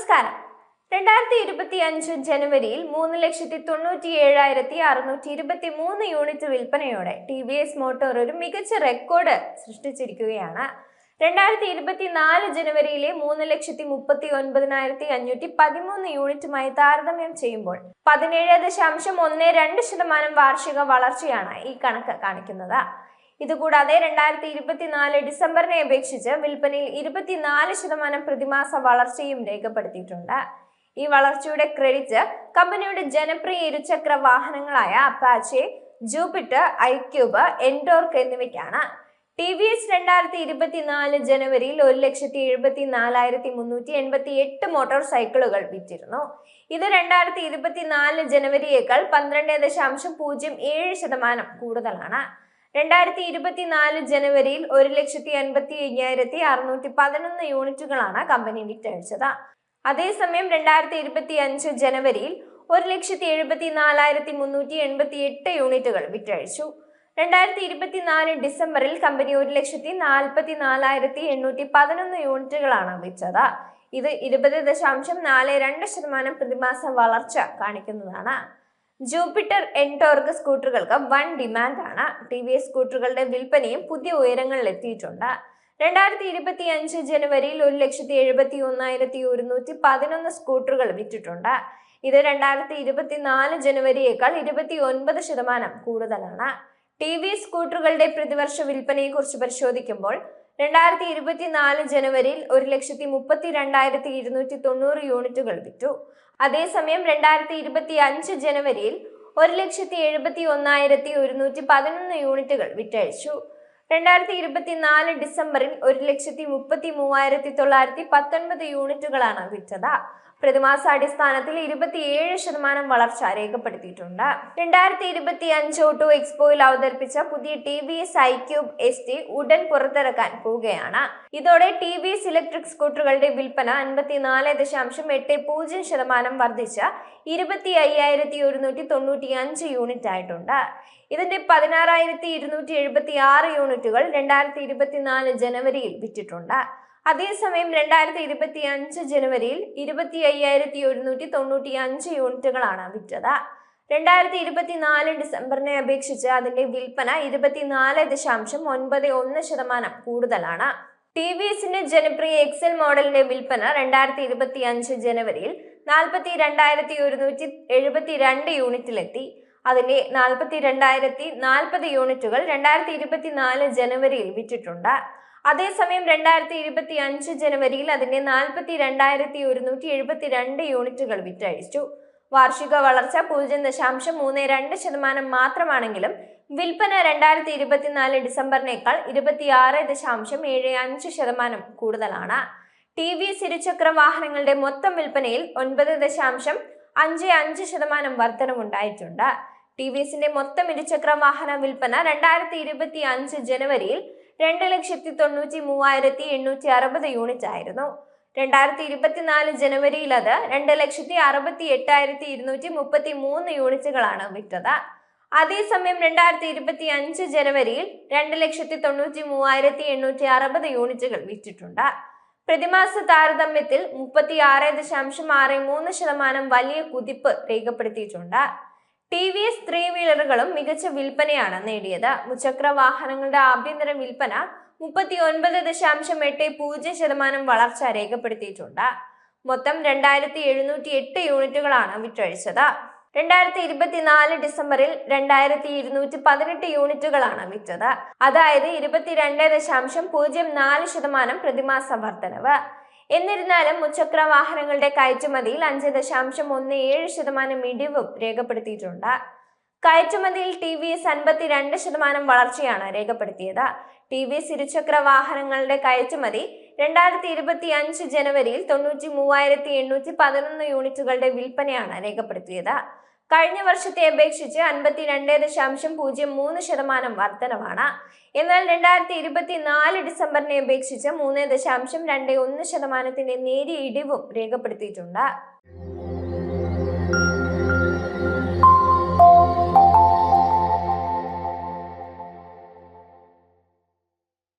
നമസ്കാരം. രണ്ടായിരത്തി ഇരുപത്തി അഞ്ച് ജനുവരിയിൽ മൂന്ന് ലക്ഷത്തി തൊണ്ണൂറ്റി ഏഴായിരത്തി അറുന്നൂറ്റി ഇരുപത്തി മൂന്ന് യൂണിറ്റ് വിൽപ്പനയോടെ ടി വി എസ് മോട്ടോർ ഒരു മികച്ച റെക്കോർഡ് സൃഷ്ടിച്ചിരിക്കുകയാണ്. രണ്ടായിരത്തി ഇരുപത്തി നാല് ജനുവരിയിലെ മൂന്ന് ലക്ഷത്തി മുപ്പത്തി ഒൻപതിനായിരത്തി അഞ്ഞൂറ്റി പതിമൂന്ന് യൂണിറ്റുമായി താരതമ്യം ചെയ്യുമ്പോൾ പതിനേഴ് ദശാംശം ഒന്ന് രണ്ട് ശതമാനം വാർഷിക വളർച്ചയാണ് ഈ കണക്ക് കാണിക്കുന്നത്. ഇതുകൂടാതെ രണ്ടായിരത്തി ഇരുപത്തിനാല് ഡിസംബറിനെ അപേക്ഷിച്ച് വിൽപ്പനയിൽ ഇരുപത്തിനാല് ശതമാനം പ്രതിമാസ വളർച്ചയും രേഖപ്പെടുത്തിയിട്ടുണ്ട്. ഈ വളർച്ചയുടെ ക്രെഡിറ്റ് കമ്പനിയുടെ ജനപ്രിയ ഇരുചക്ര വാഹനങ്ങളായ അപ്പാച്ചെ ജൂപ്പിറ്റർ ഐക്യൂബ് എൻഡോർക്ക് എന്നിവയ്ക്കാണ്. ടി വി എസ് രണ്ടായിരത്തി ഇരുപത്തിനാല് ജനുവരിയിൽ ഒരു ലക്ഷത്തി എഴുപത്തി നാലായിരത്തി മുന്നൂറ്റി എൺപത്തി എട്ട് മോട്ടോർ സൈക്കിളുകൾ വിറ്റിരുന്നു. ഇത് രണ്ടായിരത്തി ഇരുപത്തിനാല് ജനുവരിയേക്കാൾ പന്ത്രണ്ട് ദശാംശം പൂജ്യം ഏഴ് ശതമാനം കൂടുതലാണ്. രണ്ടായിരത്തി ഇരുപത്തിനാല് ജനുവരിയിൽ ഒരു ലക്ഷത്തി അൻപത്തി അയ്യായിരത്തി അറുന്നൂറ്റി പതിനൊന്ന് യൂണിറ്റുകളാണ് കമ്പനി വിറ്റഴിച്ചത്. അതേസമയം രണ്ടായിരത്തി ഇരുപത്തി അഞ്ച് ജനുവരിയിൽ ഒരു ലക്ഷത്തി എഴുപത്തി നാലായിരത്തി മുന്നൂറ്റി എൺപത്തി എട്ട് യൂണിറ്റുകൾ വിറ്റഴിച്ചു. രണ്ടായിരത്തി ഇരുപത്തിനാല് ഡിസംബറിൽ കമ്പനി ഒരു ലക്ഷത്തി നാൽപ്പത്തി നാലായിരത്തി എണ്ണൂറ്റി പതിനൊന്ന് യൂണിറ്റുകളാണ് വിറ്റത്. ഇത് ഇരുപത് ദശാംശം നാല് രണ്ട് ശതമാനം പ്രതിമാസ വളർച്ച കാണിക്കുന്നതാണ്. ജൂപ്പിറ്റർ എൻടോർക്ക് സ്കൂട്ടറുകൾക്ക് വൻ ഡിമാൻഡാണ്. ടി വി എസ് സ്കൂട്ടറുകളുടെ വിൽപ്പനയും പുതിയ ഉയരങ്ങളിൽ എത്തിയിട്ടുണ്ട് രണ്ടായിരത്തി ഇരുപത്തി അഞ്ച് ജനുവരിയിൽ ഒരു ലക്ഷത്തി എഴുപത്തി ഒന്നായിരത്തി ഒരുന്നൂറ്റി പതിനൊന്ന് സ്കൂട്ടറുകൾ വിറ്റിട്ടുണ്ട്. ഇത് രണ്ടായിരത്തി ഇരുപത്തിനാല് ജനുവരിയേക്കാൾ ഇരുപത്തി ഒൻപത് ശതമാനം കൂടുതലാണ്. ടി വി സ്കൂട്ടറുകളുടെ പ്രതിവർഷ വിൽപ്പനയെക്കുറിച്ച് പരിശോധിക്കുമ്പോൾ രണ്ടായിരത്തി ഇരുപത്തിനാല് ജനുവരിയിൽ ഒരു ലക്ഷത്തി മുപ്പത്തി രണ്ടായിരത്തി ഇരുന്നൂറ്റി തൊണ്ണൂറ് യൂണിറ്റുകൾ വിറ്റു. അതേസമയം രണ്ടായിരത്തി ഇരുപത്തി അഞ്ച് ജനുവരിയിൽ ഒരു ലക്ഷത്തി എഴുപത്തി ഒന്നായിരത്തി ഒരുന്നൂറ്റി പതിനൊന്ന് യൂണിറ്റുകൾ വിറ്റഴിച്ചു. രണ്ടായിരത്തി ഇരുപത്തിനാല് ഡിസംബറിൽ ഒരു ലക്ഷത്തി മുപ്പത്തി മൂവായിരത്തി തൊള്ളായിരത്തി പത്തൊൻപത് യൂണിറ്റുകളാണ് വിറ്റത്. പ്രതിമാസാടിസ്ഥാനത്തിൽ ഇരുപത്തിയേഴ് ശതമാനം വളർച്ച രേഖപ്പെടുത്തിയിട്ടുണ്ട്. രണ്ടായിരത്തി ഇരുപത്തി അഞ്ച് ഓട്ടോ എക്സ്പോയിൽ അവതരിപ്പിച്ച പുതിയ T V S I cube S T ഉടൻ പുറത്തിറക്കാൻ പോവുകയാണ്. ഇതോടെ ടി വി എസ് ഇലക്ട്രിക് സ്കൂട്ടറുകളുടെ വിൽപ്പന അൻപത്തിനാല് ദശാംശം എട്ട് പൂജ്യം ശതമാനം വർദ്ധിച്ച് ഇരുപത്തി അയ്യായിരത്തി ഒരുന്നൂറ്റി തൊണ്ണൂറ്റി അഞ്ച് യൂണിറ്റ് ആയിട്ടുണ്ട് ഇതിന്റെ പതിനാറായിരത്തി ഇരുന്നൂറ്റി എഴുപത്തി ആറ് യൂണിറ്റുകൾ രണ്ടായിരത്തി ഇരുപത്തിനാല് ജനുവരിയിൽ വിറ്റിട്ടുണ്ട്. അതേസമയം രണ്ടായിരത്തി ഇരുപത്തി അഞ്ച് ജനുവരിയിൽ ഇരുപത്തി അയ്യായിരത്തി ഒരുന്നൂറ്റി തൊണ്ണൂറ്റി അഞ്ച് യൂണിറ്റുകളാണ് വിറ്റത്. രണ്ടായിരത്തി ഇരുപത്തിനാല് ഡിസംബറിനെ അപേക്ഷിച്ച് അതിന്റെ വിൽപ്പന ഇരുപത്തിനാല് ദശാംശം ഒൻപത് ഒന്ന് ശതമാനം കൂടുതലാണ്. ടി വി എസിന്റെ ജനപ്രിയ എക്സൽ മോഡലിന്റെ വിൽപ്പന രണ്ടായിരത്തി ഇരുപത്തി അഞ്ച് ജനുവരിയിൽ നാൽപ്പത്തി രണ്ടായിരത്തി ഒരുന്നൂറ്റി എഴുപത്തി രണ്ട് യൂണിറ്റിലെത്തി. അതിന്റെ നാൽപ്പത്തി രണ്ടായിരത്തി നാൽപ്പത് യൂണിറ്റുകൾ രണ്ടായിരത്തി ഇരുപത്തിനാല് ജനുവരിയിൽ വിറ്റിട്ടുണ്ട്. അതേസമയം രണ്ടായിരത്തി ഇരുപത്തി അഞ്ച് ജനുവരിയിൽ അതിന്റെ നാൽപ്പത്തി രണ്ടായിരത്തി ഒരുന്നൂറ്റി എഴുപത്തി രണ്ട് യൂണിറ്റുകൾ വിറ്റഴിച്ചു. വാർഷിക വളർച്ച പൂജ്യം ദശാംശം മൂന്ന് രണ്ട് ശതമാനം മാത്രമാണെങ്കിലും വിൽപ്പന രണ്ടായിരത്തി ഇരുപത്തിനാല് ഡിസംബറിനേക്കാൾ ഇരുപത്തിയാറ് ദശാംശം ഏഴ് അഞ്ച് ശതമാനം കൂടുതലാണ്. ടി വി സിരുചക്ര വാഹനങ്ങളുടെ മൊത്തം വിൽപ്പനയിൽ ഒൻപത് ദശാംശം അഞ്ച് അഞ്ച് ശതമാനം വർധനമുണ്ടായിട്ടുണ്ട് ടി വി എസിന്റെ മൊത്തം ഇരുചക്ര വാഹന വിൽപ്പന രണ്ടായിരത്തി ഇരുപത്തി അഞ്ച് ജനുവരിയിൽ രണ്ട് ലക്ഷത്തി തൊണ്ണൂറ്റി മൂവായിരത്തി എണ്ണൂറ്റി അറുപത് യൂണിറ്റ് ആയിരുന്നു. രണ്ടായിരത്തി ഇരുപത്തിനാല് ജനുവരിയിൽ അത് രണ്ട് ലക്ഷത്തി അറുപത്തി എട്ടായിരത്തി ഇരുന്നൂറ്റി മുപ്പത്തി മൂന്ന് യൂണിറ്റുകളാണ് വിറ്റത്. അതേസമയം രണ്ടായിരത്തി ഇരുപത്തി അഞ്ച് ജനുവരിയിൽ രണ്ട് ലക്ഷത്തി തൊണ്ണൂറ്റി മൂവായിരത്തി എണ്ണൂറ്റി അറുപത് യൂണിറ്റുകൾ വിറ്റിട്ടുണ്ട്. പ്രതിമാസ താരതമ്യത്തിൽ മുപ്പത്തി ആറ് ദശാംശം ആറ് മൂന്ന് ശതമാനം വലിയ കുതിപ്പ് രേഖപ്പെടുത്തിയിട്ടുണ്ട്. ടി വി എസ് ത്രീ വീലറുകളും മികച്ച വിൽപ്പനയാണ് നേടിയത്. മുച്ചക്ര വാഹനങ്ങളുടെ ആഭ്യന്തര വിൽപ്പന മുപ്പത്തി ഒൻപത് ദശാംശം എട്ട് പൂജ്യം ശതമാനം വളർച്ച രേഖപ്പെടുത്തിയിട്ടുണ്ട്. മൊത്തം രണ്ടായിരത്തി എഴുന്നൂറ്റി എട്ട് യൂണിറ്റുകളാണ് വിറ്റഴിച്ചത്. രണ്ടായിരത്തി ഇരുപത്തിനാല് ഡിസംബറിൽ രണ്ടായിരത്തി ഇരുന്നൂറ്റി പതിനെട്ട് യൂണിറ്റുകളാണ് വിറ്റത് അതായത് ഇരുപത്തിരണ്ട് ദശാംശം പൂജ്യം നാല് ശതമാനം പ്രതിമാസ വർധനവ് എന്നിരുന്നാലും മുച്ചക്ര വാഹനങ്ങളുടെ കയറ്റുമതിയിൽ അഞ്ച് ദശാംശം ഒന്ന് ഏഴ് ശതമാനം ഇടിവും രേഖപ്പെടുത്തിയിട്ടുണ്ട്. കയറ്റുമതിയിൽ ടി വി എസ് അൻപത്തിരണ്ട് ശതമാനം വളർച്ചയാണ് രേഖപ്പെടുത്തിയത്. ടി വി എസ് ഇരുചക്ര വാഹനങ്ങളുടെ കയറ്റുമതി രണ്ടായിരത്തി ഇരുപത്തി അഞ്ച് ജനുവരിയിൽ തൊണ്ണൂറ്റി മൂവായിരത്തി എണ്ണൂറ്റി പതിനൊന്ന് യൂണിറ്റുകളുടെ വിൽപ്പനയാണ് രേഖപ്പെടുത്തിയത്. കഴിഞ്ഞ വർഷത്തെ അപേക്ഷിച്ച് അൻപത്തിരണ്ട് ദശാംശം പൂജ്യം മൂന്ന് ശതമാനം വർധനമാണ് എന്നാൽ രണ്ടായിരത്തി ഇരുപത്തി നാല് ഡിസംബറിനെ അപേക്ഷിച്ച് മൂന്ന് ദശാംശം രണ്ട് ഒന്ന് ശതമാനത്തിന്റെ നേരിയ ഇടിവും രേഖപ്പെടുത്തിയിട്ടുണ്ട്.